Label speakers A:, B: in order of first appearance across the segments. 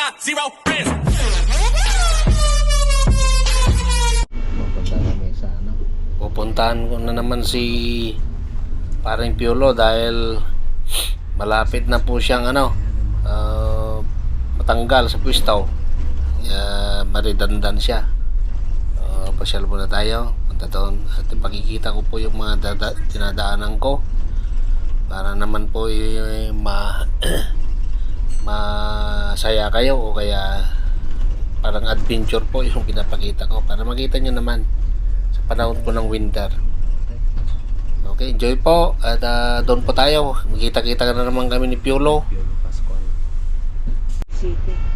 A: got zero friends.
B: Ano. Pupuntahan ko na naman si paring Piolo dahil malapit na po siyang ano ah, matanggal sa pwistaw. Uh, maridandan siya. Uh, pasyal muna tayo. Punta doon. At pakikita ko po yung mga dada, dinadaanan ko. Para naman po eh, ma masaya kayo o kaya parang adventure po yung pinapakita ko. Para makita nyo naman sa panahon po ng winter. Okay enjoy po. At ah, doon po tayo. Magkita-kita na naman kami ni Piolo.
C: City.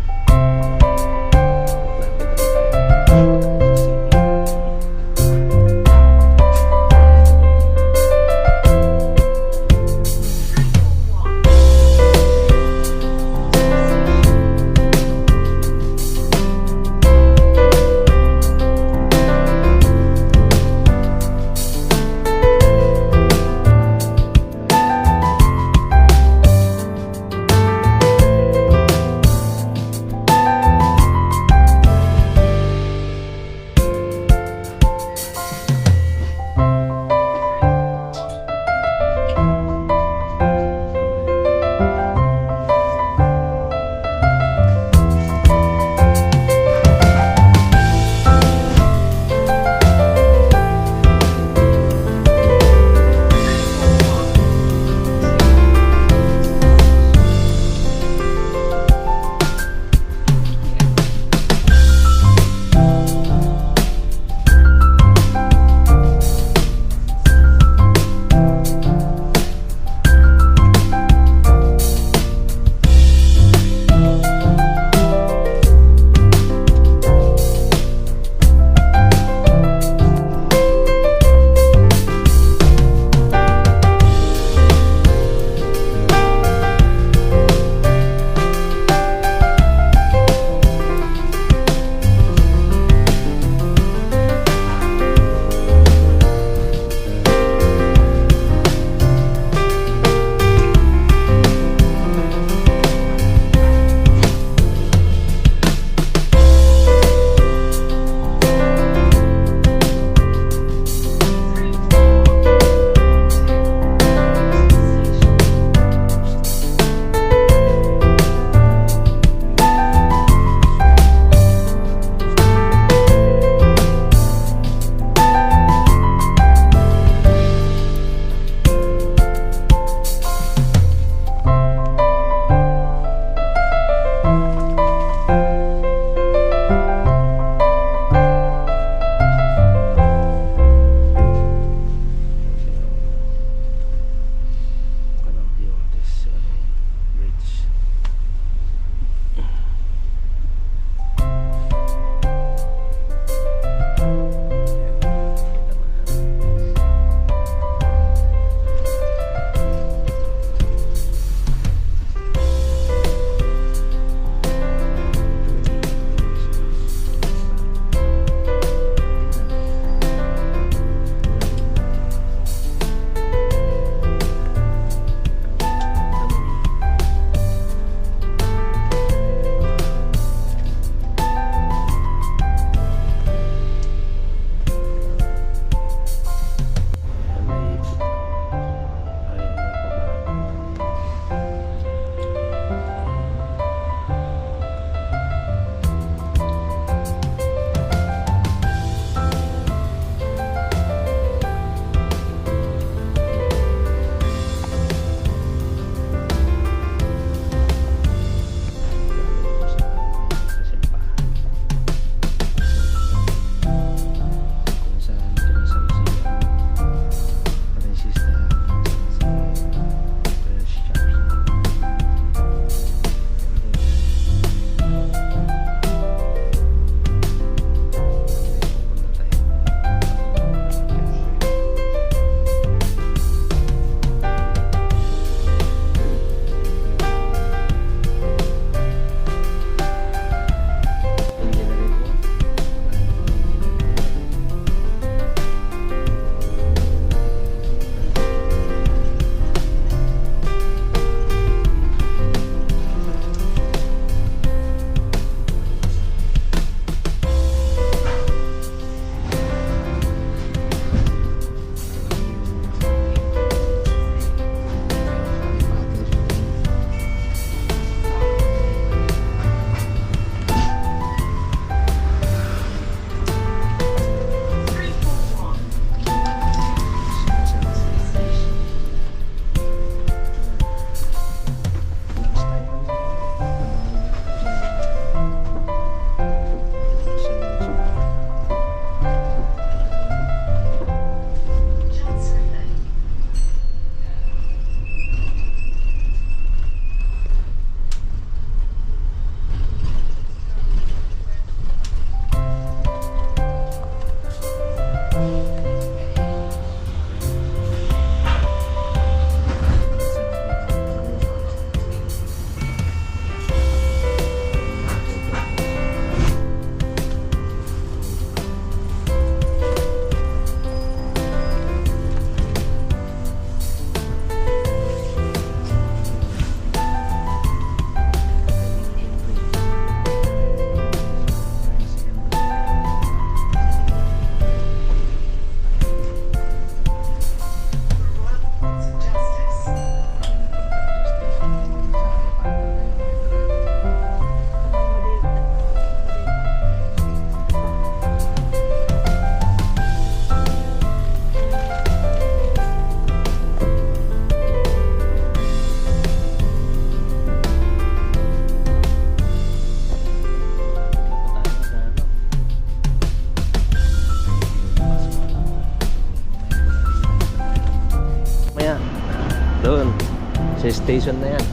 B: Station na yan.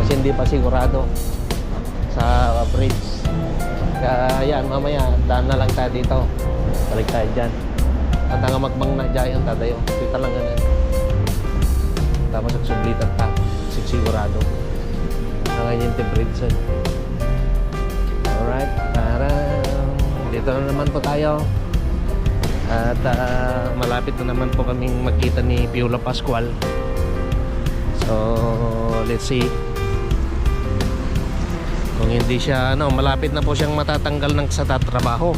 B: Kasi hindi pa sigurado sa bridge. Kaya mamaya, daan na lang tayo dito. Balik tayo dyan. At nga magmang na dyan, tadayo. Kita lang ganun. Tapos nagsublitan pa. Sigurado. Ang yung bridge. Alright, para dito na naman po tayo. At ah, malapit na naman po kaming magkita ni Piolo Pascual. So, let's see. Kung hindi siya, ano, malapit na po siyang matatanggal ng sa tatrabaho.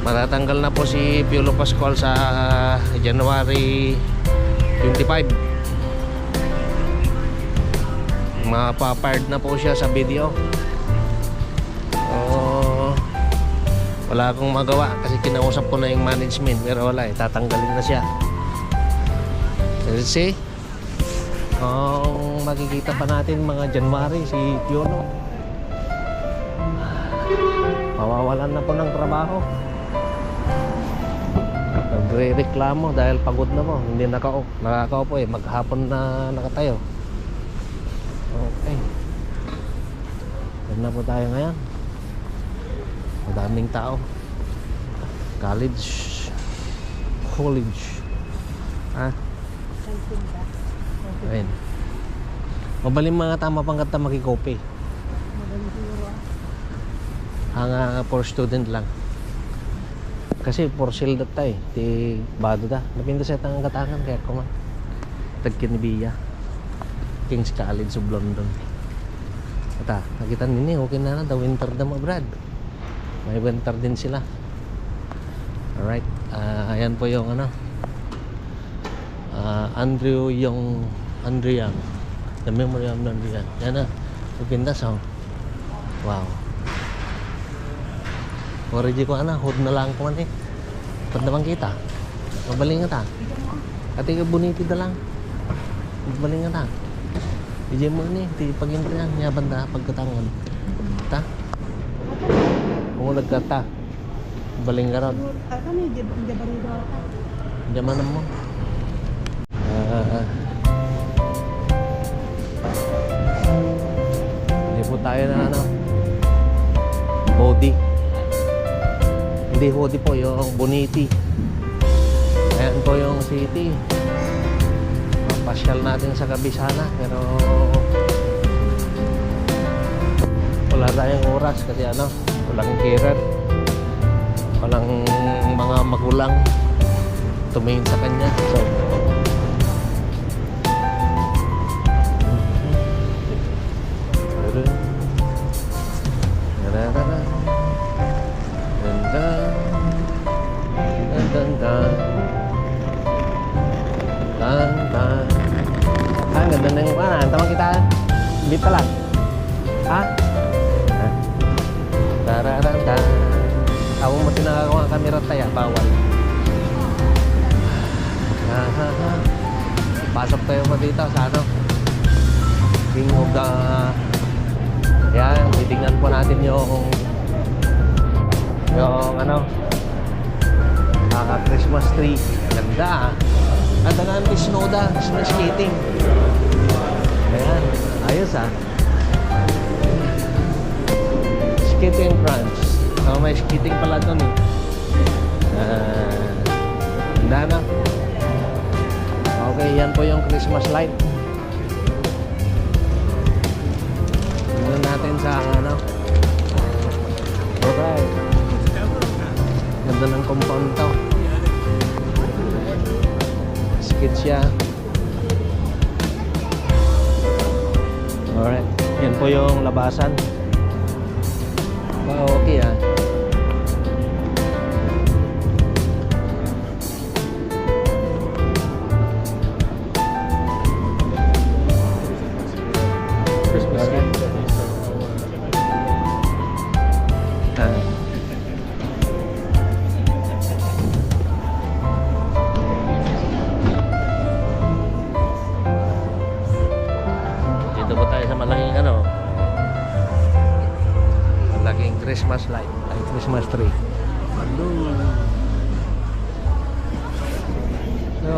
B: Matatanggal na po si Piolo Pascual sa January 25. Mapapard na po siya sa video. So, wala akong magawa kasi kinausap ko na yung management pero wala eh, tatanggalin na siya. Let's see. Kung makikita pa natin mga January si Piolo. Mawawalan na po ng trabaho. Nagre-reklamo dahil pagod na po. Hindi nakao, nakakaupo eh. Maghapon na nakatayo. Okay. Yan na po tayo ngayon. Madaming tao. College. College. Ha? Ayun. Mabaling mga tama pang kata makikopi. Ang uh, for student lang. Kasi for sale dat tay, ti bado da. Napinda sa tang katangan kaya ko man. Tagkinibiya. King's College of London. Ata, nakita nini okay na na daw winter daw abroad. May winter din sila. Alright, ah, ayan po yung ano. Ah, Andrew yung Andrew Yang. The memory of Andrew Yang. Yan na. Pipindas oh. Wow. Origi ko ana, hood na lang ko man eh. Pag naman kita. Mabaling nga ta. Ati ka boniti da lang. Mabaling nga ta. DJ mo ni, ti pagintihan niya banda pagkatangon. Ta? Kung nagkata. Baling ka ron.
A: Ano yung jabarido ka?
B: Diyaman mo. Tayo na ano. Hodi. Hindi Hodi po, yung Boniti. Ayan po yung city. Papasyal natin sa gabi sana, pero wala tayong oras kasi ano, walang carer. Walang mga magulang tumingin sa kanya. So, Ganda na yung ano. Tawag kita. Pa lang. Ha? Ha? Tararanta. Ako mo tinakagawa ang kamera tayo. Bawal. Ah, ha, ha. Pasok tayo mo dito sa ano. King of the... Yan, titignan po natin yung... Yung ano... Naka Christmas tree. Ganda ah. Ang may snowda, snow skating. Ah. Skating France. Oh, may skating pala doon eh. Ah, ganda na. Okay, yan po yung Christmas light. Tingnan natin sa ano. Alright. Ganda ng compound to. Skid siya. Alright. Yan po yung labasan.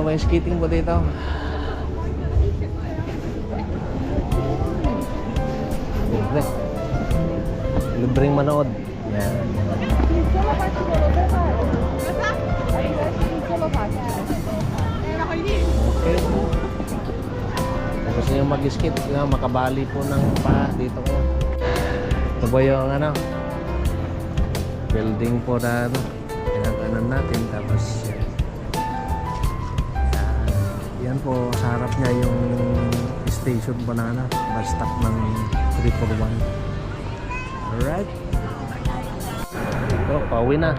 B: Ano may skating po dito. Libre. Libreng manood. Yan. Okay. Kung gusto nyo mag-skate, makabali po ng pa dito po. Ito po yung ano, building po na ano, pinag-anan natin. Tapos po, sa harap niya yung station po na ano, bus stop ng 341. Alright. So, pauwi na.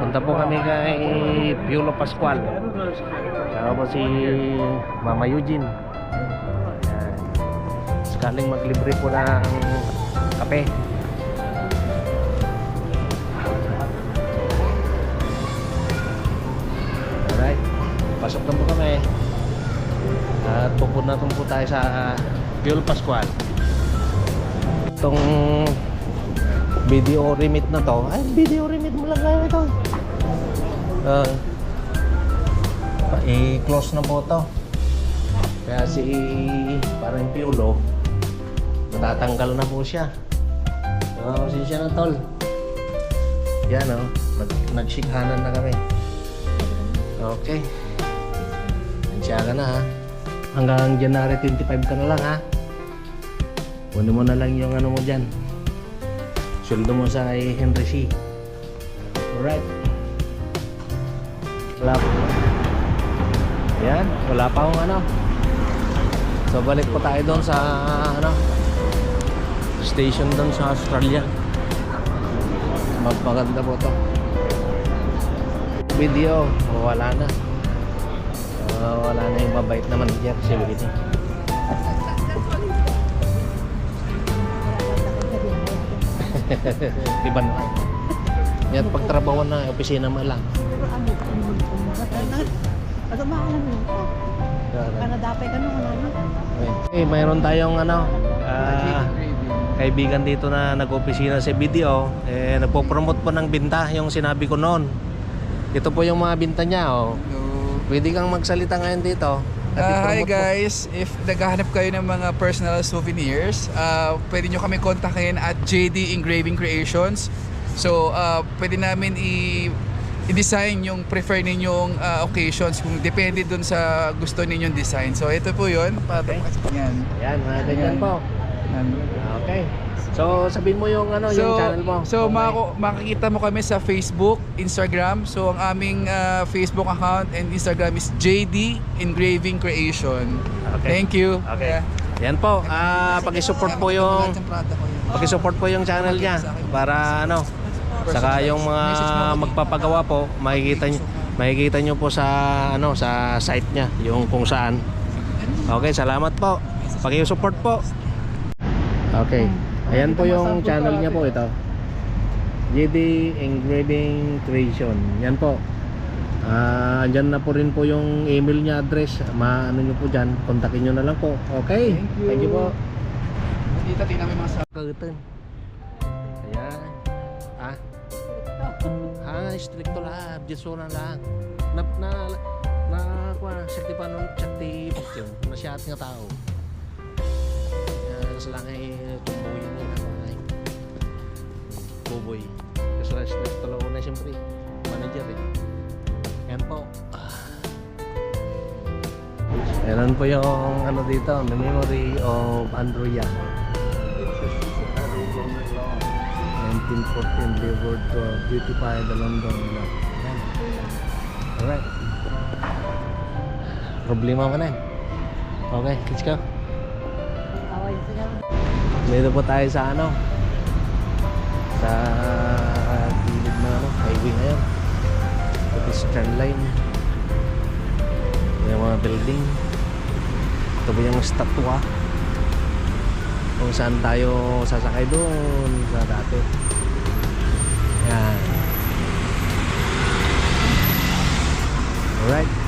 B: Punta po kami kay Piolo Pascual. Saka po si Mama Eugene. Yan. Sakaling maglibre po ng kape. Alright. Pasok na po At pupunta po tayo sa Piolo Pascual. Itong video remit na to. Ay, video remit mo lang kayo ito. Uh, i-close na po to. Kaya si parang Piolo, natatanggal na po siya. Oh, siya ng tol. Yan oh, nag nagsikhanan na kami. Okay. Siya ka na ha. Hanggang January 25 ka na lang ha. Kunin mo na lang yung ano mo dyan. Sweldo mo sa kay Henry C. Alright. Wala pa. Yan, wala pa akong ano. So balik po tayo doon sa ano station doon sa Australia. Magpaganda po to. Video, wala na. Wala na yung mabait na manager si Willie. Iba na. Yan pagtrabaho na opisina mo lang.
A: Ano maalam mo ito? Kanadapay ka nung ano?
B: Okay, mayroon tayong ano, ah, kaibigan dito na nag-opisina sa video. Eh, nagpo-promote po ng binta yung sinabi ko noon. Ito po yung mga binta niya. Oh. Pwede kang magsalita ngayon dito.
C: Ah, hi guys, if naghahanap kayo ng mga personal souvenirs, uh, pwede nyo kami kontakin at JD Engraving Creations. So, uh, pwede namin i- i-design yung prefer ninyong uh, occasions kung depende dun sa gusto ninyong design. So, ito po yun.
B: Okay.
C: Yan.
B: Yan, mga ganyan po. Okay. So, sabihin mo yung ano, yung
C: So,
B: channel mo.
C: so
B: Okay.
C: mako- makikita mo kami sa Facebook, Instagram. So, ang aming uh, Facebook account and Instagram is JD Engraving Creation.
B: Okay.
C: Thank you.
B: Okay.
C: Yeah.
B: Yan po, ah, paki-support po yung paki-support po yung channel niya para ano, saka yung mga magpapagawa po, makikita niyo makikita niyo po sa ano sa site niya yung kung saan. Okay, salamat po. Paki-support po. Okay. Ayan po yung channel niya po ito. JD Engraving Creation. Yan po. Ah, andyan na po rin po yung email niya address. Maano niyo po diyan, kontakin niyo na lang po. Okay?
C: Thank you.
B: Thank you po.
C: Dito tingnan mo mga sa
B: Kagutan. Ayan. Ah. Ah, stricto lang. Jeso na lang. Na, na, na, kuha, sakti pa nun, sakti. Masyat nga tao. Kaya sa lang ay tumbuyin nyo na mga buboy. Kasi lang stricto lang una siyempre. Manager eh. Yan po. Meron po yung ano dito, the memory of Andrea. 1914 delivered to beautify the London Yan. Alright. Problema mo na yan. Okay, let's go. Dito po tayo sa ano? Sa gilid na ano, highway ngayon. Pedestrian line. Yung mga building. Ito po yung statua. Kung saan tayo sasakay doon sa dati. Yan. Alright.